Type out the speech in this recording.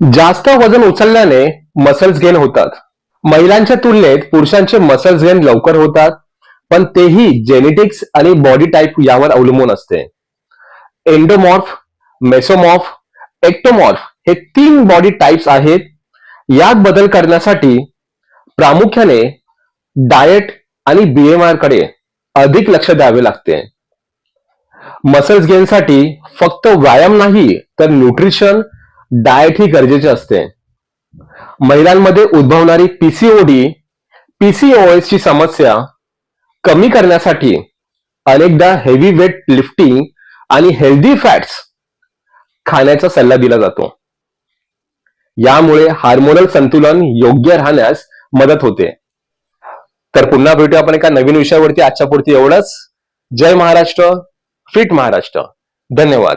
जास्त वजन उचलल्याने muscles gain होतात. महिलांच्या तुलनेत पुरुषांचे मसल्स गेन लवकर होतात पण तेही जेनेटिक्स आणि बॉडी टाईप यावर अवलंबून असते. एंडोमॉर्फ मेसोमॉर्फ एक्टोमॉर्फ हे तीन बॉडी टाइप्स आहेत. यात बदल करण्यासाठी प्रामुख्याने डाएट आणि बीएमआरकडे अधिक लक्ष द्यावे लागते. मसल्स गेनसाठी फक्त व्यायाम नाही तर न्यूट्रिशन डाएट ही गरजेचे असते. महिलांमध्ये उद्भवणारी पीसीओडी पीसीओएस ची समस्या कमी करण्यासाठी अनेकदा हेवी वेट लिफ्टिंग आणि हेल्दी फॅट्स खाण्याचा सल्ला दिला जातो. यामुळे हार्मोनल संतुलन योग्य राहण्यास मदत होते. तर पुन्हा भेटू आपण एका नवीन विषयावरती. आजच्या पुरती एवढंच. जय महाराष्ट्र फिट महाराष्ट्र. धन्यवाद.